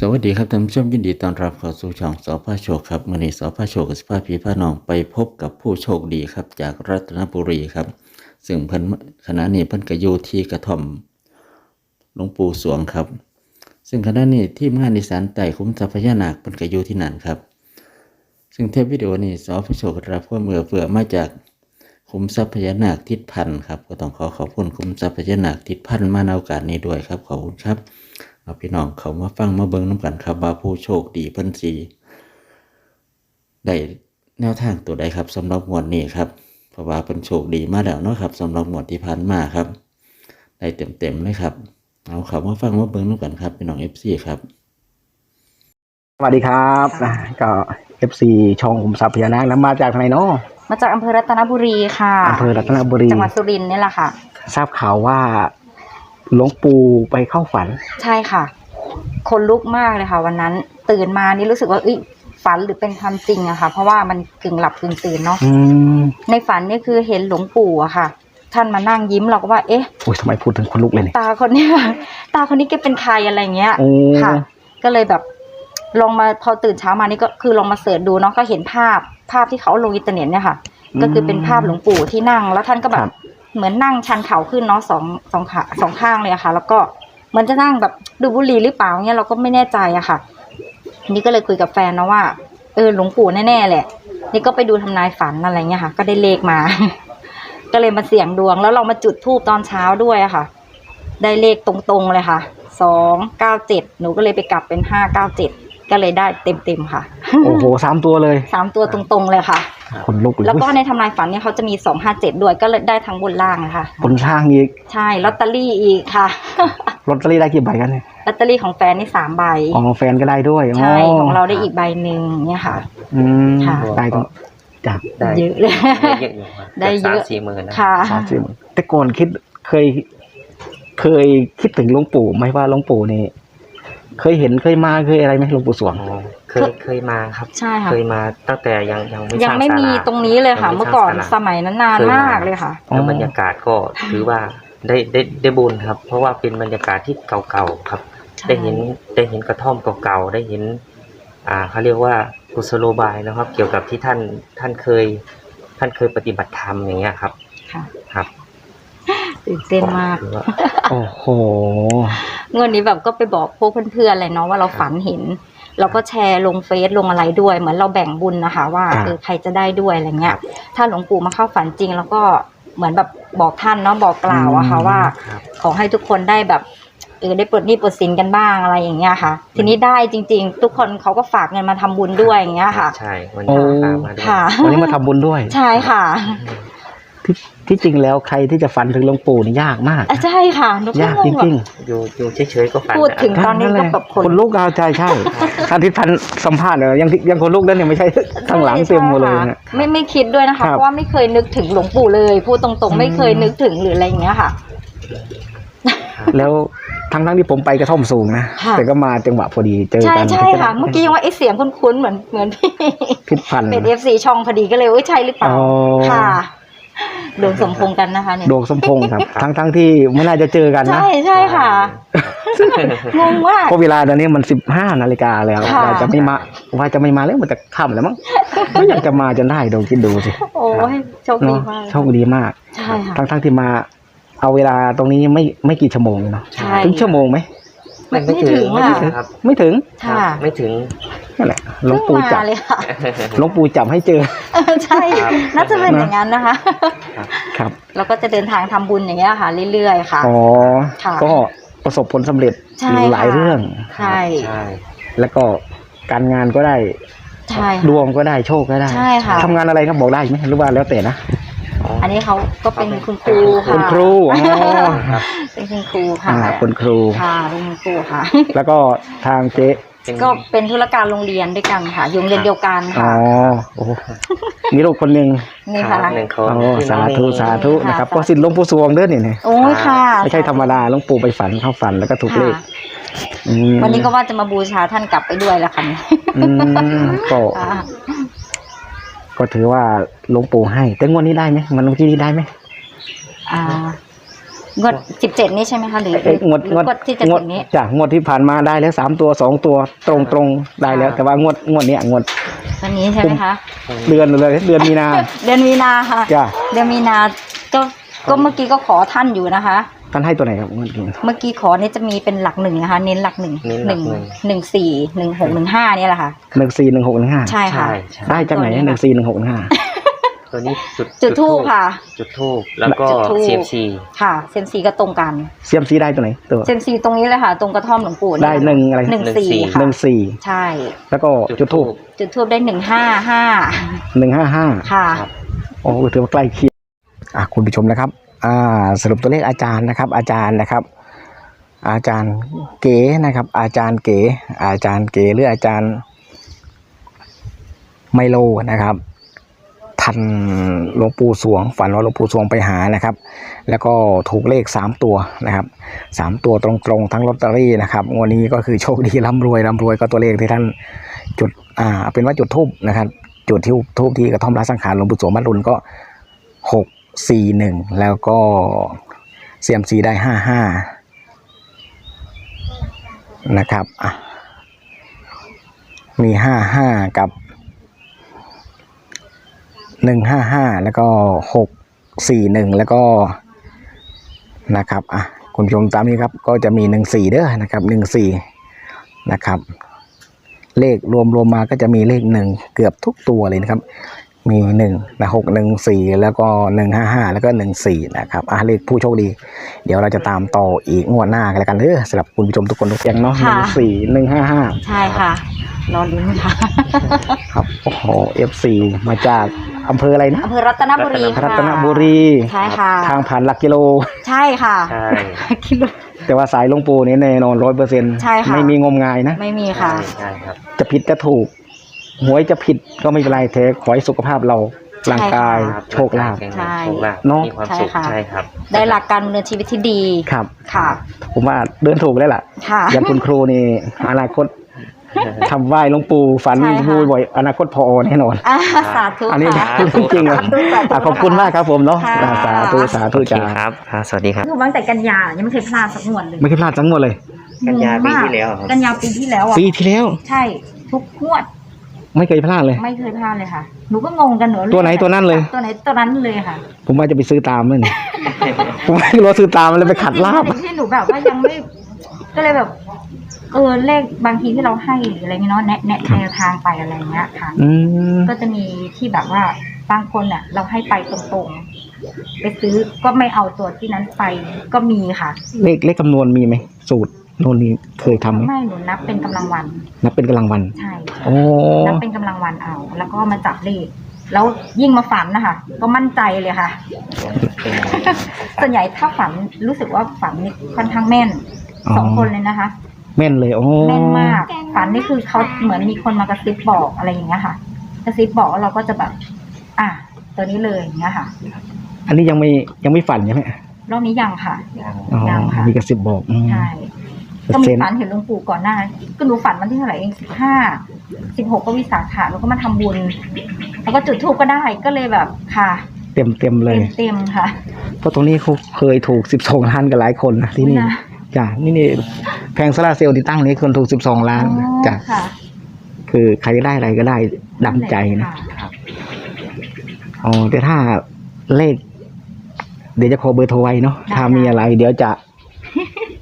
สวัสดีครับท่านผู้ชมยินดีต้อนรับเข้าสู่ช่องสอพาโชคครับมื่อนี้สอพาโชคกับสภาพพีพาน้องไปพบกับผู้โชคดีครับจากรัตนบุรีครับ ซึ่งเพิ่นขณะนี้เพิ่นก็อยู่ที่กระท่อมหลวงปู่สวงครับ ซึ่งขณะนี้ทีมงานอีสานใต้คุ้มทรัพยานาคเพิ่นก็อยู่ที่นั่นครับ ซึ่งเทปวิดีโอนี้สอพาโชคได้รับความเมื่อเฟือมาจากคุ้มทรัพยานาคทิศพันธ์ครับก็ต้องขอขอบคุณคุ้มทรัพยานาคทิศพันธ์มาในโอกาสนี้ด้วยครับขอบคุณครับ เอาพี่น้องเขามาฟังมาเบิ่งน้ำกันครับว่าผู้โชคดีเพิ่นสีได้แนวทางตัวใดครับสำหรับงวดนี้ครับเพราะว่าเพิ่นโชคดีมาแล้วเนาะครับสำหรับงวดที่ผ่านมาครับ ได้เต็มๆเลยครับ เอาเขามาฟังมาเบิ่งน้ำกันครับพี่น้อง FC ครับสวัสดีครับนะก็เอฟซีช่องขุมทรัพย์พญานาคแล้วมาจากทางไหนเนาะมาจากอำเภอรัตนบุรีค่ะอำเภอรัตนบุรีจังหวัดสุรินทร์นี่แหละค่ะ ทราบข่าวว่า หลวงปู่ไปเข้าฝัน ใช่ค่ะ คนลุกมากเลยค่ะ วันนั้นตื่นมานี่รู้สึกว่าเอ้ยฝันหรือเป็นความจริงอะค่ะ เพราะว่ามันกึ่งหลับกึ่งตื่นเนาะอืมในฝันนี่คือเห็นหลวงปู่อะค่ะ ท่านมานั่งยิ้มเราก็ว่า เอ๊ะ โอ้ยทำไมพูดถึงคนลุกเลยเนี่ย ตาคนเนี้ย ตาคนนี้แกเป็นใครอะไรเงี้ย โอ้ ค่ะ ก็เลยแบบลองมาพอตื่นเช้ามานี่ก็คือลองมาเสิร์ชดูเนาะก็เห็นภาพภาพที่เขาลงอินเทอร์เน็ตเนี่ยค่ะ ก็คือเป็นภาพหลวงปู่ที่นั่งแล้วท่านก็แบครับบ เหมือนนั่งชันเข่าขึ้นเนาะสองสองขาสองข้างเลยอะค่ะ แล้วก็เหมือนจะนั่งแบบดูบุหรี่หรือเปล่าเนี่ยเราก็ไม่แน่ใจอะค่ะ นี่ก็เลยคุยกับแฟนนะว่า เออหลวงปู่แน่ๆแหละ นี่ก็ไปดูทำนายฝันอะไรเงี้ยค่ะ ก็ได้เลขมา ก็เลยมาเสี่ยงดวง แล้วเรามาจุดธูปตอนเช้าด้วยอะค่ะ ได้เลขตรงๆเลยค่ะสองเก้าเจ็ดหนูก็เลยไปกลับเป็นห้าเก้าเจ็ดก็เลยได้เต็มๆค่ะ โอ้โหสามตัวเลยสามตัวตรงๆเลยค่ะคนลุกเลยแล้วก็ในทำนายฝันเนี่ยเขาจะมีสองห้าเจ็ดด้วยก็เลยได้ทั้งบนล่างนะคะ บนช่างอีก ใช่ลอตเตอรี่อีกค่ะลอตเตอรี่ได้กี่ใบกันเนี่ยลอตเตอรี่ของแฟนนี่สามใบอ๋อแฟนก็ได้ด้วยใช่ของเราได้อีกใบหนึ่งเนี่ยค่ะ อืมค่ะได้ต้องจากได้เยอะเลยได้เยอะอยู่ครับได้เยอะสามสี่หมื่นนะค่ะสามสิบแต่ก่อนคิดเคย เคยคิดถึงหลวงปู่ไหมว่าหลวงปู่นี่ เคยเห็นเคยมาเคยอะไรไหมหลวงปู่สวงอ๋อเคยเคยมาครับ ใช่ค่ะ เคยมาตั้งแต่ยังยังไม่ยังไม่สร้ามีศาลาตรงนี้เลยค่ะยังไม่เมื่อก่อนสร้างศาลาสมัยนั้นนานเคยมากเลยค่ะอ๋อแล้วบรรยากาศก็ถือว่าได้ได้ได้บุญครับ เพราะว่าเป็นบรรยากาศที่เก่าๆครับใช่ได้เห็นได้เห็นกระท่อมเก่าๆได้เห็น อ่าเขาเรียกว่ากุศโลบายนะครับ เกี่ยวกับที่ท่านท่านเคย ท่านเคยปฏิบัติธรรมอย่างเงี้ยครับค่ะครับ ตื่นเต้นมากถือว่าโอ้โหเงินนี้แบบก็ไปบอกพวกเพื่อนๆเลยเนาะว่าเราฝันเห็น เราก็แชร์ลงเฟซลงอะไรด้วย เหมือนเราแบ่งบุญนะคะ ว่าครับเออใครจะได้ด้วยอะไรเงี้ย ถ้าหลวงปู่มาเข้าฝันจริง แล้วก็เหมือนแบบบอกท่านเนาะบอกกล่าวอะค่ะว่าครับขอให้ทุกคนได้แบบเออได้ปลดหนี้ปลดสินกันบ้างอะไรอย่างเงี้ยค่ะ ทีนี้ได้จริง ๆ ทุกคนเขาก็ฝากเงินมาทำบุญด้วยอย่างเงี้ยค่ะ ใช่วันโอ้นี้ตามมาด้วยค่ะวันนี้มาทำบุญด้วย ใช่ค่ะ ที่ที่จริงแล้วใครที่จะฝันถึงหลวงปู่นี่ยากมากอะใช่ค่ะหนูก็ยากงจงแบบริง อยู่อยู่เฉยๆก็ฝันพูดถึงนะครับตอนนี้ก็แบบๆขนคนลุกเอาใจใช่ท่านที่พันสัมภาษณ์เนี่ยยังยังคนลุกนั่นเนี่ยไม่ใช่ข้างหลังเต็มหมดเลยเนี่ยใช่ค่ะไม่ไม่คิดด้วยนะครัคะบเพราะว่าไม่เคยนึกถึงหลวงปู่เลยพูดตรงๆไม่เคยนึกถึงหรืออะไรอย่างเงี้ยค่ะ แล้วทั้งทั้งๆที่ผมไปกระท่อมสูงนะ ค่ะ แต่ก็มาจังหวะพอดีเจอใช่กันใช่ค่ะ เมื่อกี้ยังว่าไอ้เสียงคุ้นๆเหมือนเหมือนพี่ พิษพันธ์ เป็นเอฟซีช่องพอดีก็เลยเอ้ยใช่หรือเปล่าอ๋อ ค่ะ ดวงสมพงษ์กันนะคะเนี่ยดวงสมพงษ์ครับ ทั้งทั้งๆที่ไม่น่าจะเจอกันนะ ใช่ใช่ค่ะ งงมาก เพราะเวลาตอนนี้มันสิบห้านาฬิกาแล้วค่ะ ว่าจะไม่มาว่าจะไม่มาแล้วมันจะค่ำแล้วมั้ง ก็อยากจะมาจนได้ดูคิดดูสิโอ้ยโชคดีเนาะมาก โชคดีมาก ใช่ค่ะ ทั้งทั้งๆที่มา เอาเวลาตรงนี้ไม่ไม่กี่ชั่วโมงเลยเนาะใช่ ถึงชั่วโมงไหมไม่ไม่ถึงไม่ค่ะถึงครับ ไม่ถึง ค่ะ ไม่ถึง นั่นแหละหลวงปู่เพิ่จับมาเลยค่ะ หลวงปู่จับให้เจอใช่ ครับ น่าจะเป็นอย่างนั้นนะคะ ครับเราก็จะเดินทางทำบุญอย่างเงี้ยค่ะ เรื่อยๆค่ะ อ๋อค่ะก็ประสบผลสำเร็จใช่หลายค่ะ เรื่อง ใช่ใช่ แล้วก็การงานก็ได้ ใช่ดค่ะ วงก็ได้โชคก็ได้ใช่ค่ะ ทำงานอะไรครับบอกได้ไหมหรือว่าแล้วแต่นะอันนี้เขาก็เป็นคุณครูค่ะ คุณครูอ๋อครับเป็นคุณครูค่ะอ่าคุณครู ค่ะเป็นคุณครูค่ะ แล้วก็ทางเจ๊ เป็นก็เป็นธุรการโรงเรียนด้วยกันค่ะอยู่โรงเรียนเดียวกันอ๋อค่ะโอ้โหมีลูกคนหนึ่งนี่ครัค่ะบหนึ่งคนโอ้พี่น้สาองธุเมย์สาธุค่ะนะครับสาธุก็สิทธิ์หลวงปู่สวงเด้อนี่เนี่ยโอ้ยค่ะไม่ใช่ธรรมดาหลวงปู่ไปฝันเข้าฝันแล้วก็ถูกเลขค่ะอืมวันนี้ก็ว่าจะมาบูชาท่านกลับไปด้วยละค่ะเนี่ยอืมก็ค่ะก็ถือว่าหลวงปู่ให้ แต่งวดนี้ได้ไหมมันเมื่อกี้นี้ได้ไหมอ่า งวดสิบเจ็ดนี้ใช่ไหมคะหรือเอ้ยงวดหรืองวดงวดที่จะงวดถึงนี้จ้ะงวดที่ผ่านมาได้แล้วสามตัวสองตัวตรงตรงๆได้แล้วค่ะแต่ว่างวดงวดเนี้ยงวดวันนี้ใช่ไหมคะเดือนเลยเดือนมีนา เดือนมีนาค่ะจ้ะเดือนมีนาก็ก็เมื่อกี้ก็ขอท่านอยู่นะคะท่านให้ตัวไหนครับงวดนี้เมื่อกี้ขอเนี่ยจะมีเป็นหลักหนึ่งนะคะ เน้นหลักหนึ่งเน้นหลักหนึ่งหนึ่งสี่หนึ่งหกหนึ่งห้าเนี่ยแหละค่ะหนึ่งสี่หนึ่งหกหนึ่งห้าใช่ค่ะใช่ใช่ได้จากไหนหนึ่งสี่หนึ่งหกหนึ่งห้า ตัวนี้จุดจุดทูปค่ะ จุดทูบแล้วก็จุดธูป CFC ค่ะเซมซีก็ตรงกันเซียมซีได้ตัวไหนตัว เซมซีตรงนี้เลยค่ะ ตรงกระท่อมหลวงปู่ได้หนึ่งอะไร หนึ่งหนึ่งสี่สี่หค่ะนึ่งสี่ใช่ แล้วก็จุดทูบจุดทูบได้หนึ่งห้าห้าหนึ่งห้าห้าค่ะครับโอ้ถือว่าใกล้เคียงอะคุณผู้ชมนะครับ อ่า สรุปตัวเลขอาจารย์นะครับ อาจารย์นะครับ อาจารย์เก๋นะครับ อาจารย์เก๋อาจารย์เก๋หรืออาจารย์ไมโลนะครับ ทันหลวงปู่สวง ฝันว่าหลวงปู่สวงไปหานะครับ แล้วก็ถูกเลขสามตัวนะครับสามตัวตรงๆทั้งลอตเตอรี่นะครับงวดนี้ก็คือโชคดีร่ำรวยร่ำรวยก็ตัวเลขที่ท่านจุดอ่าเอาเป็นว่าจุดทูบนะครับ จุดที่ทูบที่กระท่อมรัสังขารหลวงปู่สวงมัดรุนก็หกสี่หนึ่งแล้วก็เซียมซีได้ห้าห้านะครับอะมีห้าห้ากับ หนึ่งห้าห้าแล้วก็หกสี่หนึ่งแล้วก็นะครับอะคุณผู้ชมตามนี้ครับก็จะมีหนึ่งสี่เด้อนะครับหนึ่งสี่นะครับ เลขรวมรวมมาก็จะมีเลขหนึ่งเกือบทุกตัวเลยนะครับ มีหนึ่งนะหกหนึ่งสี่แล้วก็หนึ่งห้าห้าแล้วก็หนึ่งสี่นะครับอะเลขผู้โชคดี เดี๋ยวเราจะตามต่ออีกงวดหน้ากันแล้วกันเด้อสำหรับคุณผู้ชมทุกคนทุกอย่างเนาะหค่ะนึ่งสี่หนึ่งห้าห้าใช่ค่ะรอลุ้นค่ะ ครับโอ้โหเอฟซีมาจาก อำเภออะไรนะอำเภอรัตนบุรีค่ะรัตนบุรีใช่ค่ะ ทางผ่านหลักกิโล ใช่ค่ะใช่คิดว่าแต่ว่าสายหลวงปูนี่แน่นอนร้อยเปอร์เซ็นต์ใช่ค่ะไม่มีงมงายนะ ไม่มีค่ะใช่ครับ จะผิดจะถูก หวยจะผิดก็ไม่เป็นไรเทขอให้สุขภาพเราร่างกายครับโชคลาภใช่โชคลาภเนอะมีความสุขใช่ค่ะใช่ครับ ได้หลักการดำเนินชีวิตที่ดีครับค่ะ ผมว่าเดินถูกแล้วล่ะค่ะอย่างคุณครูนี่อนาคต ทำไหว้หลวงปู่ฝันใช่ค่ะบูบ่อยอนาคตพอแน่นอน อ่าสาธุอันนี้ค่ะ จริงๆเลยสาธุสาธุอะขอบคุณมากครับผมเนาะค่ะ อ่าสาธุสาธุโอเคจ้าครับครับสวัสดีครับ คือตั้งแต่กันยายังไม่เคยพลาดสักงวดเลยไม่เคยพลาดทั้งหมดเลย กันยาปีงงมที่แล้วครับ กันยาปีที่แล้วอะปีที่แล้ว ใช่ ทุกงวดไม่เคยพลาดเลย ไม่เคยพลาดเลยค่ะ หนูก็งงกันหนูตัวไหนตัวนั้นเลย ตัวไหนตัวนั้นเลยค่ะผมว่าจะไปซื้อตามเลยนี่ผมไม่รู้ว่าซื้อตามมันเลยไปขัดลาบจริงๆที่หนูแบบว่ายังไม่ ก็เลยแบบ เออเลขบางทีที่เราให้หรืออะไรเงี้ยเนาะแนะแนะแนวทางไปอะไรเงี้ยค่ะอืมก็จะมีที่แบบว่าบางคนอะเราให้ไปตรงๆ ไปซื้อก็ไม่เอาตัวที่นั้นไปก็มีค่ะ เลขเลขคำนวณมีไหมสูตรโน่นนี่เคยทำไหมไม่หนูนับเป็นกำลังวันนับเป็นกำลังวัน ใช่โอ้ นับเป็นกำลังวันเอา แล้วก็มาจับเลขแล้วยิ่งมาฝันนะคะก็มั่นใจเลยค่ะ ส่วนใหญ่ถ้าฝันรู้สึกว่าฝันนี่ค่อนข้างแม่นสองคนเลยนะคะ แม่นเลยโอ้แม่นมากฝันนี่คือเขาเหมือนมีคนมากระซิบบอกอะไรอย่างเงี้ยค่ะกระซิบบอกแล้วเราก็จะแบบ อะตัวนี้เลยอย่างเงี้ยค่ะ อันนี้ยังไม่ยังไม่ฝันใช่ไหมรอบนี้ยังค่ะอ๋อยังค่ะมีกระสิบบอกอืม ใช่เปอก็ร์มีเซ็นต์ฝันเห็นหลวงปู่ก่อนหน้านั้นก็หนูฝันวันที่เท่าไหร่เองสิบห้าสิบหกก็วิสาขะแล้วก็มาทำบุญ แล้วก็จุดธูปก็ได้ก็เลยแบบค่ะ เต็มเต็มเลย เต็มเต็มๆค่ะ เพราะตรงนี้เขาเคยถูกสิบสองล้านกันหลายคนนะที่นี่ นะ จ้ะนี่นี่แพงโซลาร์เซลล์ที่ตั้งนี้คนถูกสิบสองล้านอ๋อจ้ะค่ะคือใครได้อะไรก็ได้ดังใจนะค่อ๋อแต่ถ้าเลข เดี๋ยวจะขอเบอร์โทรไว้เนาะได้ถ้ามีอะไร เดี๋ยวจะ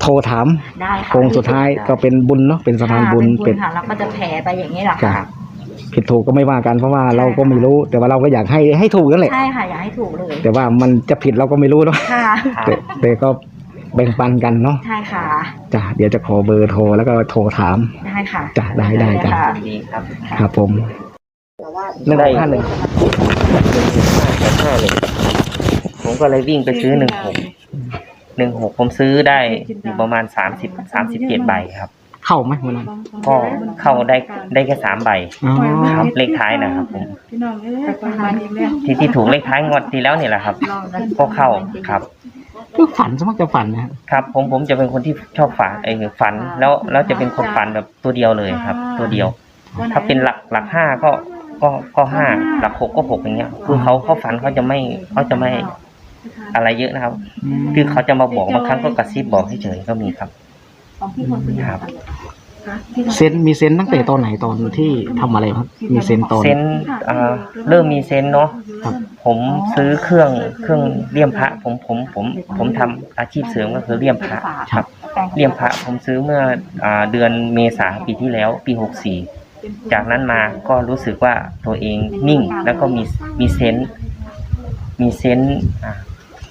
โทรถามได้ค่ะโค้งสุดท้ายก็เป็นบุญเนาะเป็นสะพานบุญค่ะเป็เป็นนบุญค่ะแล้วก็จะแผ่ไปอย่างนี้แหละจ้ะค่ะผิดถูกก็ไม่ว่ากันเพราะว่าใช่เราก็ไม่รู้ แต่ว่าเราก็อยากให้ให้ถูกนั่นแหละใช่ค่ะอยากให้ถูกเลย แต่ว่ามันจะผิดเราก็ไม่รู้เนาะค่ะแต่แต่ก็ แบ่งปันกันเนาะใช่ค่ะ จ้ะเดี๋ยวจะขอเบอร์โทรแล้วก็โทรถาม ได้ค่ะจ้ะได้ได้จ้ะ ค่ะ ดีครับครับผมหนึ่งห้าหนึ่งห้าเลยผมก็เลยวิ่งไปซื้อหนึ่งหกหนึ่งหกผมซื้อได้อยู่ประมาณสามสิบสามสิบเจ็ดใบครับ เข้าไหมวันนั้นก็เข้าได้ได้แค่สามใบ อ๋อครับเลขท้ายนะครับผม พี่น้องเอ้ยประมาณนี้แล้วที่ที่ถูกเลขท้ายงวดที่แล้วเนี่ยแหละครับ ก็เข้าครับ คือฝันสมักจะฝันนะครับผมผมจะเป็นคนที่ชอบฝันไอ้ฝันแล้วแล้วจะเป็นคนฝันแบบตัวเดียวเลยครับ ตัวเดียว ถ้าเป็นหลักหลักห้าก็ก็ก็ห้าหลักหกก็หกอย่างเงี้ย คือเขาเขาฝันเขาจะไม่เขาจะไม่อะไรเยอะนะครับ คือเขาจะมาบอกบางครั้งก็กระซิบบอกเฉยๆก็มีครับ ของพี่คนคนนี้ครับ เซนมีเซนตั้งแต่ตอนไหนตอนที่ทำอะไรครับ มีเซนตอนเซนส์อ่าเริ่มมีเซนส์เนาะครับผมซื้อเครื่องเครื่องเลี่ยมพระ ผมผมผมผมทำอาชีพเสริมก็คือเลี่ยมพระครับ เลี่ยมพระผมซื้อเมื่ออ่าเดือนเมษาปีที่แล้วปีหกสี่จากนั้นมาก็รู้สึกว่าตัวเองนิ่งแล้วก็มีมีเซนส์มีเซนส์อ่า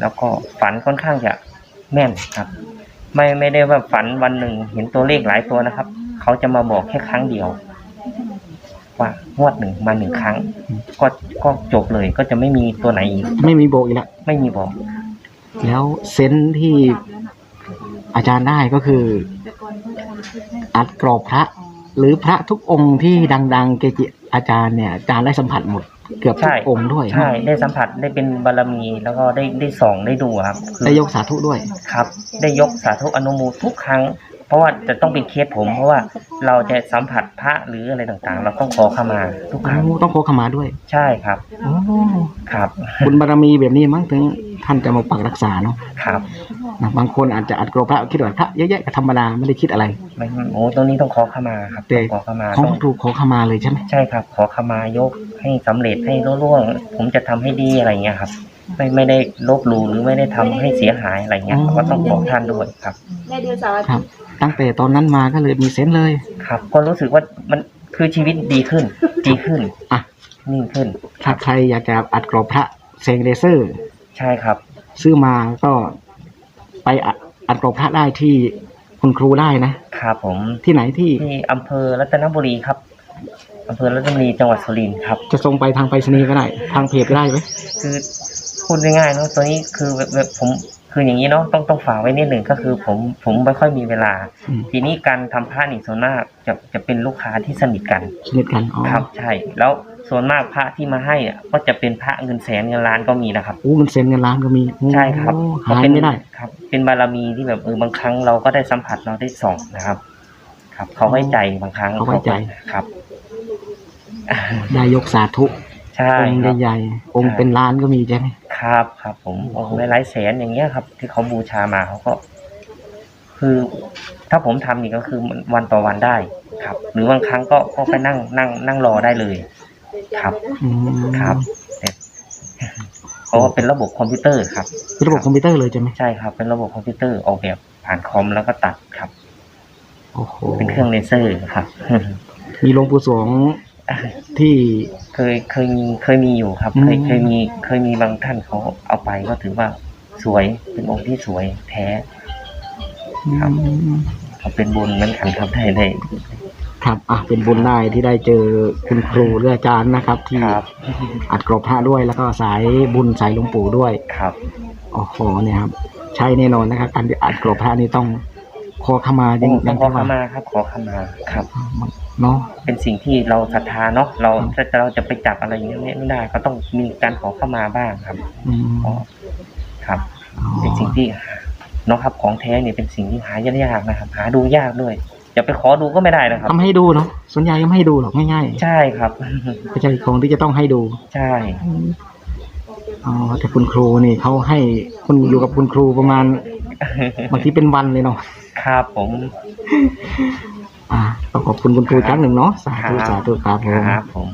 แล้วก็ฝันค่อนข้างจะแม่นครับ ไม่ไม่ได้ว่าฝันวันหนึ่ง เห็นตัวเลขหลายตัวนะครับ เขาจะมาบอกแค่ครั้งเดียว ว่างวดหนึ่งมาหนึ่งครั้ง ก็ก็จบเลยก็จะไม่มีตัวไหนอีก ไม่มีโบกอีกแล้วไม่มีบอก แล้วเซนที่อาจารย์ได้ก็คือ อัดกรอบพระ หรือพระทุกองค์ที่ดัง ๆ เกจิอาจารย์เนี่ยอาจารย์ได้สัมผัสหมด เกือบทุใช่กองค์ด้วยใช่ ได้สัมผัสได้เป็นบารมีแล้วก็ได้ได้ส่องได้ดูครับคือได้ยกสาธุด้วยครับ ได้ยกสาธุอนุโมทุกครั้ง เพราะว่าจะต้องเป็นเคสผม เพราะว่าเราจะสัมผัสพระหรืออะไรต่างๆ เราต้องขอเข้ามาทุกครั้งโอ้ต้องขอขมาด้วยใช่ครับโอ้ครับ บุญบารมีแบบนี้มั้งถึงท่านจะมาปักรักษาเนาะครับนะบางคนอาจจะอัดกรอบพระคิดว่าพระเยอะๆก็ธรรมดาไม่ได้คิดอะไรไม่โอ้ตรงนี้ต้องขอเข้ามาครับแต่ต้องขอเข้ามาของต้องถูกขอขมาเลยใช่ไหมใช่ครับ ขอขมายกให้สำเร็จให้รุ่งๆผมจะทำให้ดีอะไรเงี้ยครับไม่ไม่ได้ลบหลู่หรือไม่ได้ทำให้เสียหายอะไรเงี้ยก็ต้องบอกท่านด้วยครับครับ ตั้งแต่ตอนนั้นมาก็เลยมีเซนส์เลย ครับก็รู้สึกว่ามันคือชีวิตดีขึ้น ดีขึ้นอะ นิ่งขึ้น ถ้าใครอยากจะอัดกรอบพระเซงเลเซอร์ ใช่ครับ ซื้อมาก็ไปอัดอัดกรอบพระได้ที่คุณครูได้นะ ครับผมที่ไหนที่ที่อำเภอรัตนบุรีครับอำเภอรัตนบุรีจังหวัดสุรินทร์ครับ จะส่งไปทางไปรษณีย์ก็ได้ ทางเพจก็ได้ไหมคือพูดง่ายๆเนาะตัวนี้คือแบบแบบผม คืออย่างนี้เนาะต้องต้องฝากไว้นิดหนึ่งก็คือ ผมผมไม่ค่อยมีเวลา อืม ทีนี้การทำผ้านี่ส่วนมากจะจะเป็นลูกค้าที่สนิทกัน สนิทกันอ๋อครับใช่ แล้วส่วนมากพระที่มาให้อะก็จะเป็นพระเงินแสนเงินล้านก็มีนะครับ โอ้เงินเซนเงินล้านก็มีโอ้ใช่ครับหายไม่ได้ ครับ เป็นบารมีที่แบบเออบางครั้งเราก็ได้สัมผัสเราได้ส่องนะครับ ครับ เขาไว้ใจบางครั้งเขาไว้ใจ ครับได้ยกสาธุ ใช่องค์ครับ ใหญ่ๆองค์เป็นล้านก็มีใช่ไหม ครับครับผมองค์หลายๆแสนอย่างเงี้ยครับ ที่เขาบูชามาเขาก็ คือ ถ้าผมทำนี่ก็คือวันต่อวันได้ ครับ หรือบางครั้งก็ก็ไปนั่งนั่ง นั่งรอได้เลย ครับ อืมครับแต่เพราะว่าเป็นระบบคอมพิวเตอร์ครับ เป็นระบบคอมพิวเตอร์เลยใช่ไหมใช่ครับ เป็นระบบคอมพิวเตอร์ออกแบบผ่านคอมแล้วก็ตัดครับ โอ้โหเป็นเครื่องเลเซอร์ครับ มีหลวงปู่สวง ที่เคยเคยมีเคยมีอยู่ครับอืมเคยเคยมีเคยมีบางท่านเขาเอาไปก็ถือว่าสวยเป็นองค์ที่สวยแท้ครับอืมเขาเป็นบุญเหมือนกันครับได้ได้ครับอะเป็นบุญได้ที่ได้เจอคุณครูหรืออาจารย์นะครับ ที่ครับอัดกรอบพระด้วยแล้วก็สายบุญสายหลวงปู่ด้วยครับโอ้โหเนี่ยครับ ใช่แน่นอนนะครับการที่อัดกรอบพระนี่ต้องขอขมาอต้ย่าองงอต้อย่างขอที่ขว่ามาครับขอขมาครับ เนาะเป็นสิ่งที่เราศรัทธาเนาะเราถ้าเราจะไปจับอะไรอย่างเงี้ยไม่ได้ก็ต้องมีการขอขมาบ้างครับอืมอ๋อครับอ๋อเป็นสิ่งที่หาเนาะครับของแท้เนี่ยเป็นสิ่งที่หายากๆนะครับ หาดูยากด้วยจะไปขอดูก็ไม่ได้นะครับทำให้ดูเนาะส่วนใหญ่ไม่ให้ดูหรอกง่ายใช่ครับๆไม่ใช่ของที่จะต้องให้ดูใช่อ๋อแต่คุณครูนี่เขาให้คุณอยู่กับคุณครูประมาณบางทีเป็นวันเลยเนาะครับผม อ่าต้องขอบคุณคุณครูอีกครั้งหนึ่งเนาะสาธุครับสาธุครับผม ครับผม